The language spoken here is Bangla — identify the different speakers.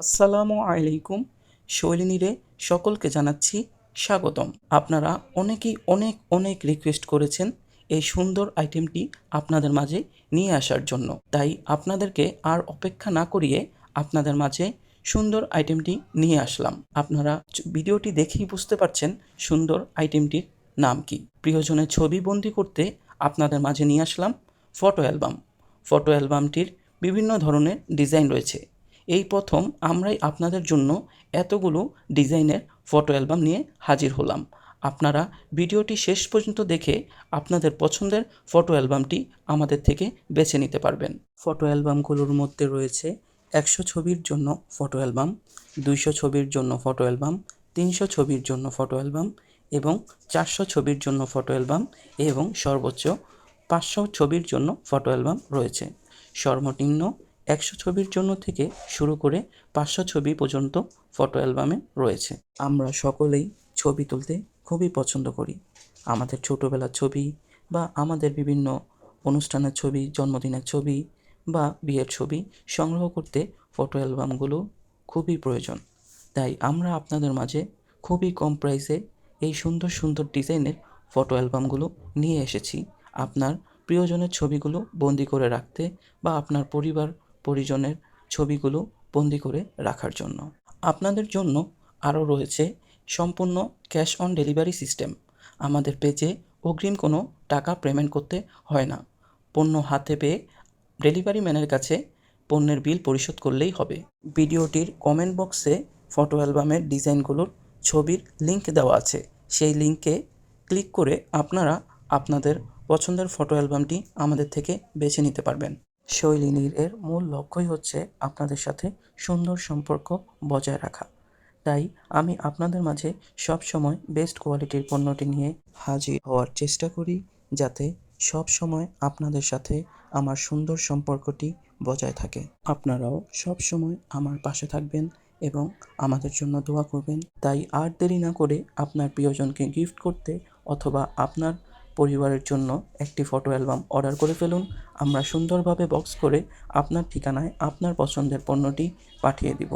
Speaker 1: আসসালামু আলাইকুম, শৈলিনীরে সকলকে জানাচ্ছি স্বাগতম। আপনারা অনেকেই অনেক অনেক রিকোয়েস্ট করেছেন এই সুন্দর আইটেমটি আপনাদের মাঝে নিয়ে আসার জন্য। তাই আপনাদেরকে আর অপেক্ষা না করিয়ে আপনাদের মাঝে সুন্দর আইটেমটি নিয়ে আসলাম। আপনারা ভিডিওটি দেখেই বুঝতে পারছেন সুন্দর আইটেমটির নাম কি। প্রিয়জনের ছবি বন্দি করতে আপনাদের মাঝে নিয়ে আসলাম ফটো অ্যালবাম ফটো অ্যালবামটির বিভিন্ন ধরনের ডিজাইন রয়েছে। এই প্রথম আমরাই আপনাদের জন্য এতগুলো ডিজাইনের ফটো অ্যালবাম নিয়ে হাজির হলাম। আপনারা ভিডিওটি শেষ পর্যন্ত দেখে আপনাদের পছন্দের ফটো অ্যালবামটি আমাদের থেকে বেছে নিতে পারবেন। ফটো অ্যালবামগুলোর মধ্যে রয়েছে একশো ছবির জন্য ফটো অ্যালবাম দুইশো ছবির জন্য ফটো অ্যালবাম তিনশো ছবির জন্য ফটো অ্যালবাম এবং চারশো ছবির জন্য ফটো অ্যালবাম এবং সর্বোচ্চ পাঁচশো ছবির জন্য ফটো অ্যালবাম রয়েছে। সর্বনিম্ন একশো ছবির জন্য থেকে শুরু করে পাঁচশো ছবি পর্যন্ত ফটো অ্যালবামে রয়েছে। আমরা সকলেই ছবি তুলতে খুবই পছন্দ করি। আমাদের ছোটোবেলার ছবি বা আমাদের বিভিন্ন অনুষ্ঠানের ছবি, জন্মদিনের ছবি বা বিয়ের ছবি সংগ্রহ করতে ফটো অ্যালবামগুলো খুবই প্রয়োজন। তাই আমরা আপনাদের মাঝে খুবই কম প্রাইসে এই সুন্দর সুন্দর ডিজাইনের ফটো অ্যালবামগুলো নিয়ে এসেছি। আপনার প্রিয়জনের ছবিগুলো বন্দি করে রাখতে বা আপনার পরিবার পরিজনের ছবিগুলো বন্দি করে রাখার জন্য। আপনাদের জন্য আরও রয়েছে সম্পূর্ণ ক্যাশ অন ডেলিভারি সিস্টেম। আমাদের পেজে অগ্রিম কোনো টাকা পেমেন্ট করতে হয় না। পণ্য হাতে পেয়ে ডেলিভারি ম্যানের কাছে পণ্যের বিল পরিশোধ করলেই হবে। ভিডিওটির কমেন্ট বক্সে ফটো অ্যালবামের ডিজাইনগুলোর ছবির লিংক দেওয়া আছে। সেই লিঙ্কে ক্লিক করে আপনারা আপনাদের পছন্দের ফটো অ্যালবামটি আমাদের থেকে বেছে নিতে পারবেন। শৈলিনীর এর মূল লক্ষ্যই হচ্ছে আপনাদের সাথে সুন্দর সম্পর্ক বজায় রাখা। তাই আমি আপনাদের মাঝে সব সময় বেস্ট কোয়ালিটির পণ্যটি নিয়ে হাজির হওয়ার চেষ্টা করি যাতে সব সময় আপনাদের সাথে আমার সুন্দর সম্পর্কটি বজায় থাকে। আপনারাও সব সময় আমার পাশে থাকবেন এবং আমাদের জন্য দোয়া করবেন। তাই আর দেরি না করে আপনার প্রিয়জনকে গিফট করতে অথবা আপনার পরিবারের জন্য একটি ফটো অ্যালবাম অর্ডার করে ফেলুন। আমরা সুন্দরভাবে বক্স করে আপনার ঠিকানায় আপনার পছন্দের পণ্যটি পাঠিয়ে দিব।